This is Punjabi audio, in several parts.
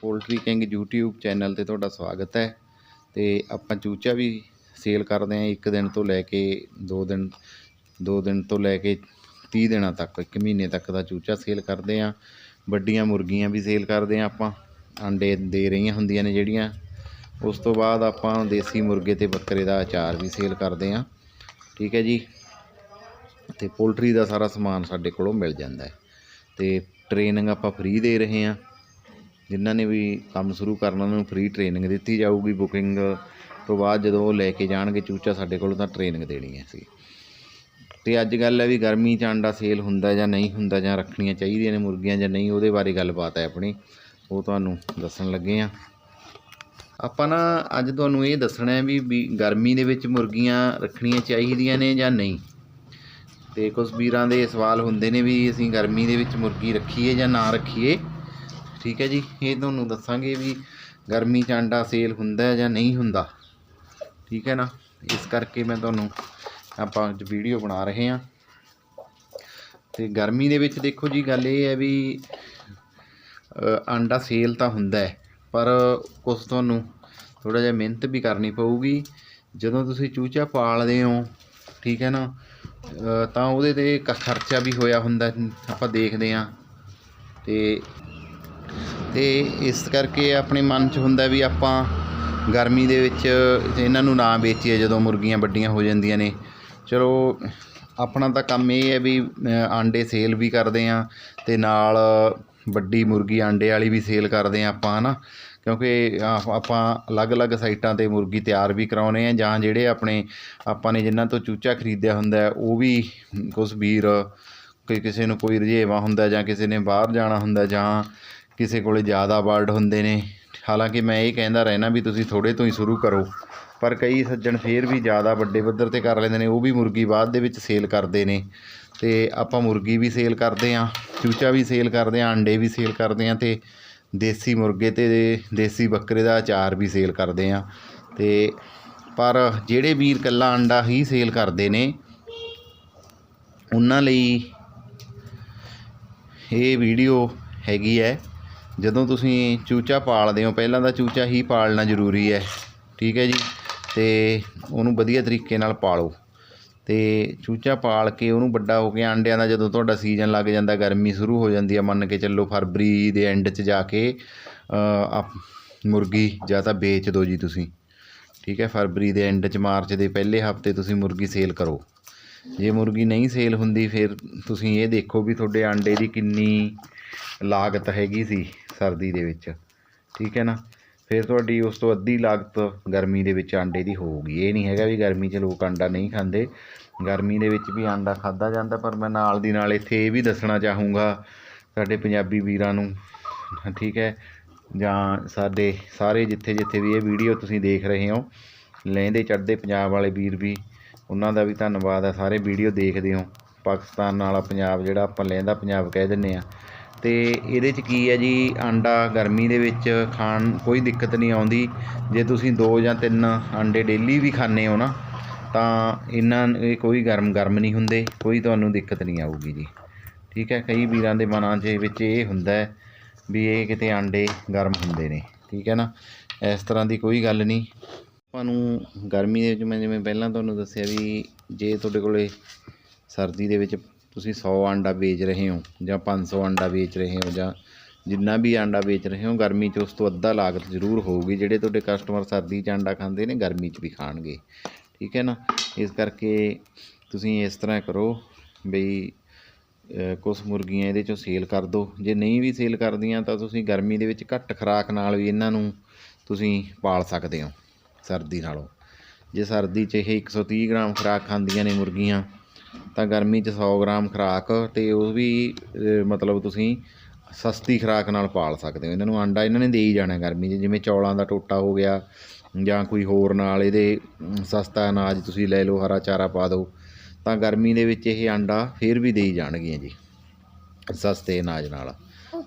ਪੋਲਟਰੀ ਕਿੰਗ YouTube ਚੈਨਲ ਤੇ ਤੁਹਾਡਾ ਸਵਾਗਤ ਹੈ। ਤੇ ਆਪਾਂ ਚੂਚਾ ਵੀ ਸੇਲ ਕਰਦੇ ਆਂ ਇੱਕ ਦਿਨ ਤੋਂ ਲੈ ਕੇ ਦੋ ਦਿਨ ਦੋ ਦਿਨ ਤੋਂ ਲੈ ਕੇ 30 ਦਿਨਾਂ ਤੱਕ, ਇੱਕ ਮਹੀਨੇ ਤੱਕ ਦਾ ਚੂਚਾ ਸੇਲ ਕਰਦੇ ਆਂ ਵੱਡੀਆਂ ਮੁਰਗੀਆਂ ਵੀ ਸੇਲ ਕਰਦੇ ਆਂ ਆਪਾਂ, ਆਂਡੇ ਦੇ ਰਹੀਆਂ ਹੁੰਦੀਆਂ ਨੇ ਜਿਹੜੀਆਂ। ਉਸ ਤੋਂ ਬਾਅਦ ਆਪਾਂ ਦੇਸੀ ਮੁਰਗੇ ਤੇ ਬੱਕਰੇ ਦਾ ਅਚਾਰ ਵੀ ਸੇਲ ਕਰਦੇ ਆਂ ਠੀਕ ਹੈ ਜੀ? ਤੇ ਪੋਲਟਰੀ ਦਾ ਸਾਰਾ ਸਮਾਨ ਸਾਡੇ ਕੋਲੋਂ ਮਿਲ ਜਾਂਦਾ ਹੈ। ਤੇ ਟ੍ਰੇਨਿੰਗ ਆਪਾਂ ਫ੍ਰੀ ਦੇ ਰਹੇ ਹਾਂ। ਜਿਨ੍ਹਾਂ ਨੇ ਵੀ ਕੰਮ ਸ਼ੁਰੂ ਕਰਨਾ ਉਹਨਾਂ ਨੂੰ ਫ੍ਰੀ ਟ੍ਰੇਨਿੰਗ ਦਿੱਤੀ ਜਾਊਗੀ ਬੁਕਿੰਗ ਤੋਂ ਬਾਅਦ ਜਦੋਂ ਉਹ ਲੈ ਕੇ ਜਾਣਗੇ ਚੂਚਾ ਸਾਡੇ ਕੋਲ ਤਾਂ ਟ੍ਰੇਨਿੰਗ ਦੇਣੀ ਹੈ ਸੀ ਤੇ ਅੱਜ ਗੱਲ ਹੈ ਵੀ ਗਰਮੀ 'ਚ ਆਂਡਾ ਸੇਲ ਹੁੰਦਾ ਜਾਂ ਨਹੀਂ ਹੁੰਦਾ ਜਾਂ ਰੱਖਣੀਆਂ ਚਾਹੀਦੀਆਂ ਨੇ ਮੁਰਗੀਆਂ ਜਾਂ ਨਹੀਂ, ਉਹਦੇ ਬਾਰੇ ਗੱਲਬਾਤ ਹੈ ਆਪਣੀ। ਉਹ ਤੁਹਾਨੂੰ ਦੱਸਣ ਲੱਗੇ ਆ ਆਪਾਂ ਨਾ ਅੱਜ ਤੁਹਾਨੂੰ ਇਹ ਦੱਸਣਾ ਹੈ ਵੀ ਵੀ ਗਰਮੀ ਦੇ ਵਿੱਚ ਮੁਰਗੀਆਂ ਰੱਖਣੀਆਂ ਚਾਹੀਦੀਆਂ ਨੇ ਜਾਂ ਨਹੀਂ। ਤੇ ਕੁਝ ਵੀਰਾਂ ਦੇ ਸਵਾਲ ਹੁੰਦੇ ਨੇ ਵੀ ਅਸੀਂ ਗਰਮੀ ਦੇ ਵਿੱਚ ਮੁਰਗੀ ਰੱਖੀਏ ਜਾਂ ਨਾ ਰੱਖੀਏ। ਠੀਕ ਹੈ ਜੀ ਇਹ ਤੁਹਾਨੂੰ ਦੱਸਾਂਗੇ ਵੀ ਗਰਮੀ 'ਚ ਆਂਡਾ ਸੇਲ ਹੁੰਦਾ ਜਾਂ ਨਹੀਂ ਹੁੰਦਾ। ਠੀਕ ਹੈ ਨਾ ਇਸ ਕਰਕੇ ਮੈਂ ਤੁਹਾਨੂੰ ਆਪਾਂ ਅੱਜ ਵੀਡੀਓ ਬਣਾ ਰਹੇ ਹਾਂ। ਤੇ ਗਰਮੀ ਦੇ ਵਿੱਚ ਦੇਖੋ ਜੀ ਗੱਲ ਇਹ ਹੈ ਵੀ ਅ, ਆਂਡਾ ਸੇਲ ਤਾਂ ਹੁੰਦਾ ਹੈ ਪਰ ਕੁਛ ਤੁਹਾਨੂੰ ਥੋੜਾ ਜਿਹਾ ਮਿਹਨਤ ਵੀ ਕਰਨੀ ਪਊਗੀ। ਜਦੋਂ ਤੁਸੀਂ ਚੂਚਾ ਪਾਲਦੇ ਹੋ ਠੀਕ ਹੈ ਨਾ ਤਾਂ ਉਹਦੇ ਤੇ ਕ- ਖਰਚਾ ਵੀ ਹੋਇਆ ਹੁੰਦਾ ਆਪਾਂ ਦੇਖਦੇ ਹਾਂ। ਤੇ ਤੇ ਇਸ ਕਰਕੇ ਆਪਣੇ ਮਨ 'ਚ ਹੁੰਦਾ ਵੀ ਆਪਾਂ ਗਰਮੀ ਦੇ ਵਿੱਚ ਇਹਨਾਂ ਨੂੰ ਨਾ ਵੇਚੀਏ ਜਦੋਂ ਮੁਰਗੀਆਂ ਵੱਡੀਆਂ ਹੋ ਜਾਂਦੀਆਂ ਨੇ। ਚਲੋ, ਆਪਣਾ ਤਾਂ ਕੰਮ ਇਹ ਹੈ ਵੀ ਆਂਡੇ ਸੇਲ ਵੀ ਕਰਦੇ ਆ ਤੇ ਨਾਲ ਵੱਡੀ ਮੁਰਗੀ ਆਂਡੇ ਵਾਲੀ ਵੀ ਸੇਲ ਕਰਦੇ ਆ ਆਪਾਂ, ਹਨਾ? ਕਿਉਂਕਿ ਆਪਾਂ ਅਲੱਗ-ਅਲੱਗ ਸਾਈਟਾਂ ਤੇ ਮੁਰਗੀ ਤਿਆਰ ਵੀ ਕਰਾਉਨੇ ਆ ਜਾਂ ਜਿਹੜੇ ਆਪਣੇ, ਆਪਾਂ ਨੇ ਜਿਨ੍ਹਾਂ ਤੋਂ ਚੂਚਾ ਖਰੀਦਿਆ ਹੁੰਦਾ ਉਹ ਵੀ ਕੁਛ ਵੀਰ, ਕੋਈ ਕਿਸੇ ਨੂੰ ਕੋਈ ਰੁਝੇਵਾਂ ਹੁੰਦਾ ਜਾਂ ਕਿਸੇ ਨੇ ਬਾਹਰ ਜਾਣਾ ਹੁੰਦਾ ਜਾਂ ਕਿਸੇ ਕੋਲੇ ਜ਼ਿਆਦਾ ਵਰਡ ਹੁੰਦੇ ਨੇ। ਹਾਲਾਂਕਿ ਮੈਂ ਇਹ ਕਹਿੰਦਾ ਰਹਿਣਾ ਵੀ ਤੁਸੀਂ ਥੋੜੇ ਤੋਂ ਹੀ ਸ਼ੁਰੂ ਕਰੋ। ਪਰ ਕਈ ਸੱਜਣ ਫੇਰ ਵੀ ਜ਼ਿਆਦਾ ਵੱਡੇ ਪੱਧਰ ਤੇ ਕਰ ਲੈਂਦੇ ਨੇ। ਉਹ ਵੀ ਮੁਰਗੀ ਬਾਅਦ ਦੇ ਵਿੱਚ ਸੇਲ ਕਰਦੇ ਨੇ। ਤੇ ਆਪਾਂ ਮੁਰਗੀ ਵੀ ਸੇਲ ਕਰਦੇ ਆਂ ਚੂਚਾ ਵੀ ਸੇਲ ਕਰਦੇ ਆਂ ਅੰਡੇ ਵੀ ਸੇਲ ਕਰਦੇ ਆਂ ਤੇ ਦੇਸੀ ਮੁਰਗੇ ਤੇ ਦੇਸੀ ਬੱਕਰੇ ਦਾ ਅਚਾਰ ਵੀ ਸੇਲ ਕਰਦੇ ਆਂ ਤੇ ਪਰ ਜਿਹੜੇ ਵੀਰ ਕੱਲਾ ਅੰਡਾ ਹੀ ਸੇਲ ਕਰਦੇ ਨੇ, ਉਹਨਾਂ ਲਈ ਇਹ ਵੀਡੀਓ ਹੈਗੀ ਹੈ। ਜਦੋਂ ਤੁਸੀਂ ਚੂਚਾ ਪਾਲਦੇ ਹੋ, ਪਹਿਲਾਂ ਤਾਂ ਚੂਚਾ ਹੀ ਪਾਲਣਾ ਜ਼ਰੂਰੀ ਹੈ, ਠੀਕ ਹੈ ਜੀ? ਤੇ ਉਹਨੂੰ ਵਧੀਆ ਤਰੀਕੇ ਨਾਲ ਪਾਲੋ। ਤੇ ਚੂਚਾ ਪਾਲ ਕੇ ਉਹਨੂੰ ਵੱਡਾ ਹੋ ਕੇ ਆਂਡਿਆਂ ਦਾ ਜਦੋਂ ਤੁਹਾਡਾ ਸੀਜ਼ਨ ਲੱਗ ਜਾਂਦਾ, ਗਰਮੀ ਸ਼ੁਰੂ ਹੋ ਜਾਂਦੀ ਹੈ, ਮੰਨ ਕੇ ਚੱਲੋ ਫਰਵਰੀ ਦੇ ਐਂਡ 'ਚ ਜਾ ਕੇ ਆਪ- ਮੁਰਗੀ ਜਾਂ ਤਾਂ ਵੇਚ ਦਿਓ ਜੀ ਤੁਸੀਂ, ਠੀਕ ਹੈ? ਫਰਵਰੀ ਦੇ ਐਂਡ 'ਚ, ਮਾਰਚ ਦੇ ਪਹਿਲੇ ਹਫ਼ਤੇ ਤੁਸੀਂ ਮੁਰਗੀ ਸੇਲ ਕਰੋ। ਜੇ ਮੁਰਗੀ ਨਹੀਂ ਸੇਲ ਹੁੰਦੀ, ਫਿਰ ਤੁਸੀਂ ਇਹ ਦੇਖੋ ਵੀ ਤੁਹਾਡੇ ਆਂਡੇ ਦੀ ਕਿੰਨੀ ਲਾਗਤ ਹੈਗੀ ਸੀ ਸਰਦੀ ਦੇ ਵਿੱਚ। ਠੀਕ ਹੈ ਨਾ? ਫਿਰ ਤੁਹਾਡੀ ਉਸ ਤੋਂ ਅੱਧੀ ਲਾਗਤ ਗਰਮੀ ਦੇ ਵਿੱਚ ਆਂਡੇ ਦੀ ਹੋਊਗੀ। ਇਹ ਨਹੀਂ ਹੈਗਾ ਵੀ ਗਰਮੀ 'ਚ ਲੋਕ ਆਂਡਾ ਨਹੀਂ ਖਾਂਦੇ। ਗਰਮੀ ਦੇ ਵਿੱਚ ਵੀ ਆਂਡਾ ਖਾਦਾ ਜਾਂਦਾ, ਪਰ ਮੈਂ ਨਾਲ ਦੀ ਨਾਲ ਇੱਥੇ ਇਹ ਵੀ ਦੱਸਣਾ ਚਾਹੂੰਗਾ ਸਾਡੇ ਪੰਜਾਬੀ ਵੀਰਾਂ ਨੂੰ, ਠੀਕ ਹੈ? ਜਾਂ ਸਾਡੇ ਸਾਰੇ ਜਿੱਥੇ ਜਿੱਥੇ ਵੀ ਇਹ ਵੀਡੀਓ ਤੁਸੀਂ ਦੇਖ ਰਹੇ ਹੋ, ਲਹਿੰਦੇ ਚੜ੍ਹਦੇ ਪੰਜਾਬ ਵਾਲੇ ਵੀਰ ਵੀ ਉਹਨਾਂ ਦਾ ਵੀ ਧੰਨਵਾਦ ਹੈ ਸਾਰੇ ਵੀਡੀਓ ਦੇਖਦੇ ਹੋ। ਪਾਕਿਸਤਾਨ ਵਾਲਾ ਪੰਜਾਬ ਜਿਹੜਾ ਆਪਾਂ ਲਹਿੰਦਾ ਪੰਜਾਬ ਕਹਿ ਦਿੰਦੇ ਆ। ਤੇ ਇਹਦੇ 'ਚ ਕੀ ਹੈ ਜੀ, ਆਂਡਾ ਗਰਮੀ ਦੇ ਵਿੱਚ ਖਾਣ ਕੋਈ ਦਿੱਕਤ ਨਹੀਂ ਆਉਂਦੀ। ਜੇ ਤੁਸੀਂ ਦੋ ਜਾਂ ਤਿੰਨ ਆਂਡੇ ਡੇਲੀ ਵੀ ਖਾਂਦੇ ਹੋ ਨਾ, ਤਾਂ ਇਹਨਾਂ ਇਹ ਕੋਈ ਗਰਮ ਗਰਮ ਨਹੀਂ ਹੁੰਦੇ, ਕੋਈ ਤੁਹਾਨੂੰ ਦਿੱਕਤ ਨਹੀਂ ਆਊਗੀ ਜੀ। ਠੀਕ ਹੈ, ਕਈ ਵੀਰਾਂ ਦੇ ਮਨਾਂ 'ਚ ਵਿੱਚ ਇਹ ਹੁੰਦਾ ਹੈ ਵੀ ਇਹ ਕਿਤੇ ਆਂਡੇ ਗਰਮ ਹੁੰਦੇ ਨੇ। ਠੀਕ ਹੈ ਨਾ? ਇਸ ਤਰ੍ਹਾਂ ਦੀ ਕੋਈ ਗੱਲ ਨਹੀਂ। ਆਪਾਂ ਨੂੰ ਗਰਮੀ ਦੇ ਵਿੱਚ ਮੈਂ ਜਿਵੇਂ ਪਹਿਲਾਂ ਤੁਹਾਨੂੰ ਦੱਸਿਆ ਵੀ ਜੇ ਤੁਹਾਡੇ ਕੋਲੇ ਸਰਦੀ ਦੇ ਵਿੱਚ ਤੁਸੀਂ 100 ਆਂਡਾ ਵੇਚ ਰਹੇ ਹੋ ਜਾਂ 500 ਆਂਡਾ ਵੇਚ ਰਹੇ ਹੋ ਜਾਂ ਜਿੰਨਾ ਵੀ ਆਂਡਾ ਵੇਚ ਰਹੇ ਹੋ, ਗਰਮੀ 'ਚ ਉਸ ਤੋਂ ਅੱਧਾ ਲਾਗਤ ਜ਼ਰੂਰ ਹੋਊਗੀ। ਜਿਹੜੇ ਤੁਹਾਡੇ ਕਸਟਮਰ ਸਰਦੀ 'ਚ ਆਂਡਾ ਖਾਂਦੇ ਨੇ, ਗਰਮੀ 'ਚ ਵੀ ਖਾਣਗੇ। ਠੀਕ ਹੈ ਨਾ? ਇਸ ਕਰਕੇ ਤੁਸੀਂ ਇਸ ਤਰ੍ਹਾਂ ਕਰੋ ਬਈ ਕੁਝ ਮੁਰਗੀਆਂ ਇਹਦੇ ਚੋਂ ਸੇਲ ਕਰ ਦਿਓ। ਜੇ ਨਹੀਂ ਵੀ ਸੇਲ ਕਰਦੀਆਂ ਤਾਂ ਤੁਸੀਂ ਗਰਮੀ ਦੇ ਵਿੱਚ ਘੱਟ ਖੁਰਾਕ ਨਾਲ ਵੀ ਇਹਨਾਂ ਨੂੰ ਤੁਸੀਂ ਪਾਲ ਸਕਦੇ ਹੋ। ਸਰਦੀ ਨਾਲੋਂ। ਜੇ ਸਰਦੀ 'ਚ ਇਹ 130 ਗ੍ਰਾਮ ਖੁਰਾਕ ਖਾਂਦੀਆਂ ਨੇ ਮੁਰਗੀਆਂ, ਤਾਂ ਗਰਮੀ 'ਚ 100 ਗ੍ਰਾਮ ਖੁਰਾਕ ਤੇ ਉਹ ਵੀ ਮਤਲਬ ਤੁਸੀਂ ਸਸਤੀ ਖੁਰਾਕ ਨਾਲ ਪਾਲ ਸਕਦੇ ਹੋ। ਇਹਨਾਂ ਨੂੰ ਆਂਡਾ ਇਹਨਾਂ ਨੇ ਦੇ ਹੀ ਜਾਣਾ ਗਰਮੀ 'ਚ, ਜਿਵੇਂ ਚੌਲਾਂ ਦਾ ਟੋਟਾ ਹੋ ਗਿਆ ਜਾਂ ਕੋਈ ਹੋਰ ਨਾਲ ਇਹਦੇ ਸਸਤਾ ਅਨਾਜ ਤੁਸੀਂ ਲੈ ਲਓ, ਹਰਾ ਚਾਰਾ ਪਾ ਦਿਓ, ਤਾਂ ਗਰਮੀ ਦੇ ਵਿੱਚ ਇਹ ਆਂਡਾ ਫੇਰ ਵੀ ਦੇਈ ਜਾਣਗੀਆਂ ਜੀ, ਸਸਤੇ ਅਨਾਜ ਨਾਲ।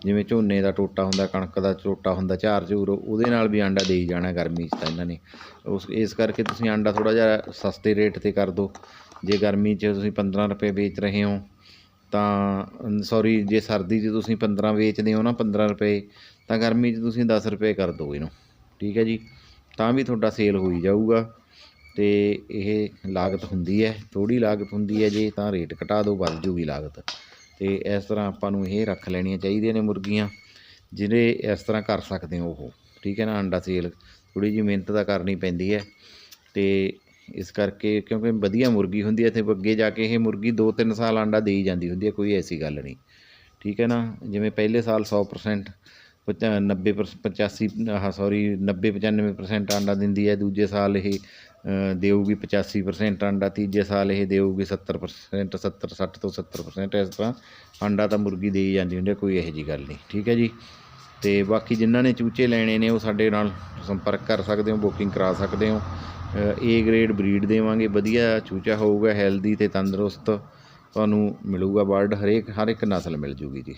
ਜਿਵੇਂ ਝੋਨੇ ਦਾ ਟੋਟਾ ਹੁੰਦਾ, ਕਣਕ ਦਾ ਟੋਟਾ ਹੁੰਦਾ, ਝਾਰ ਝੂਰ, ਉਹਦੇ ਨਾਲ ਵੀ ਆਂਡਾ ਦੇਈ ਜਾਣਾ ਗਰਮੀ 'ਚ ਤਾਂ ਇਹਨਾਂ ਨੇ। ਉਸ, ਇਸ ਕਰਕੇ ਤੁਸੀਂ ਆਂਡਾ ਥੋੜਾ ਜਿਹਾ ਸਸਤੇ ਰੇਟ ਤੇ ਕਰ ਦਿਓ। ਜੇ ਗਰਮੀ 'ਚ ਤੁਸੀਂ 15 ਰੁਪਏ ਵੇਚ ਰਹੇ ਹੋ, ਤਾਂ ਸੌਰੀ ਜੇ ਸਰਦੀ 'ਚ ਤੁਸੀਂ 15 ਵੇਚਦੇ ਹੋ ਨਾ 15 ਰੁਪਏ, ਤਾਂ ਗਰਮੀ 'ਚ ਤੁਸੀਂ 10 ਰੁਪਏ ਕਰ ਦਿਓ ਇਹਨੂੰ। ਠੀਕ ਹੈ ਜੀ? ਤਾਂ ਵੀ ਤੁਹਾਡਾ ਸੇਲ ਹੋਈ ਜਾਊਗਾ ਤੇ ਇਹ ਲਾਗਤ ਹੁੰਦੀ ਹੈ। ਥੋੜੀ ਲਾਗਤ ਹੁੰਦੀ ਹੈ ਜੇ ਤਾਂ ਰੇਟ ਘਟਾ ਦਿਓ, ਵੱਧ ਜੂਗੀ ਲਾਗਤ। ਤੇ ਇਸ ਤਰ੍ਹਾਂ ਆਪਾਂ ਨੂੰ ਇਹ ਰੱਖ ਲੈਣੀਆਂ ਚਾਹੀਦੀਆਂ ਨੇ ਮੁਰਗੀਆਂ, ਜਿਹੜੇ ਇਸ ਤਰ੍ਹਾਂ ਕਰ ਸਕਦੇ ਹੋ ਉਹ, ਠੀਕ ਹੈ ਨਾ, ਅੰਡਾ ਸੇਲ। ਥੋੜੀ ਜਿਹੀ ਮਿਹਨਤ ਤਾਂ ਕਰਨੀ ਪੈਂਦੀ ਹੈ ਤੇ ਇਸ ਕਰਕੇ ਕਿਉਂਕਿ ਵਧੀਆ ਮੁਰਗੀ ਹੁੰਦੀ ਹੈ ਤੇ ਅੱਗੇ ਜਾ ਕੇ ਇਹ ਮੁਰਗੀ 2-3 ਸਾਲ ਆਂਡਾ ਦੇਈ ਜਾਂਦੀ ਹੁੰਦੀ ਹੈ, ਕੋਈ ਐਸੀ ਗੱਲ ਨਹੀਂ, ਠੀਕ ਹੈ ਨਾ। ਜਿਵੇਂ ਪਹਿਲੇ ਸਾਲ 100% ਪਚਾ 90 85 ਆਹ ਸੌਰੀ 90 95% ਆਂਡਾ ਦਿੰਦੀ ਹੈ, ਦੂਜੇ ਸਾਲ ਇਹ ਦੇਊਗੀ 85% ਆਂਡਾ ਤੀਜੇ ਸਾਲ ਇਹ ਦੇਊਗੀ 70% 70 60 ਤੋਂ 70% ਇਸ ਤਰ੍ਹਾਂ। ਆਂਡਾ ਤਾਂ ਮੁਰਗੀ ਦੇਈ ਜਾਂਦੀ ਹੁੰਦੀ ਹੈ ਕੋਈ ਇਹੋ ਜੀ ਗੱਲ ਨਹੀਂ, ਠੀਕ ਹੈ ਜੀ? ਤੇ ਬਾਕੀ ਜਿਨ੍ਹਾਂ ਨੇ ਚੂਚੇ ਲੈਣੇ ਨੇ, ਉਹ ਸਾਡੇ ਨਾਲ ਸੰਪਰਕ ਕਰ ਸਕਦੇ ਹੋ, ਬੁਕਿੰਗ ਕਰਾ ਸਕਦੇ ਹੋ। ਏ ਗ੍ਰੇਡ ਬਰੀਡ ਦੇਵਾਂਗੇ, ਵਧੀਆ ਚੂਚਾ ਹੋਊਗਾ ਹੈਲਦੀ ਤੇ ਤੰਦਰੁਸਤ, ਤੁਹਾਨੂੰ ਮਿਲੂਗਾ ਬਰਡ ਹਰੇਕ, ਹਰ ਇੱਕ ਨਸਲ ਮਿਲ ਜੂਗੀ ਜੀ।